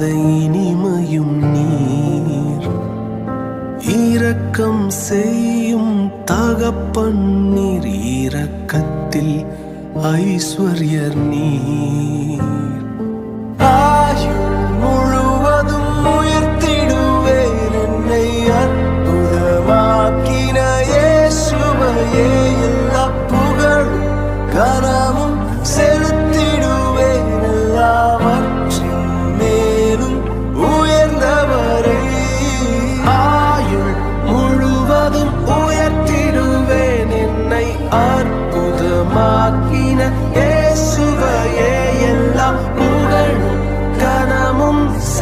பாதை இனிமையும் நீர். இரக்கம் செய்யும் தகப்பன் நீர். இரக்கத்தில் ஐஸ்வர்யர் ஆக்கின இயேசுவையே எல்லாம் புகழும் கனமும் செலுத்தி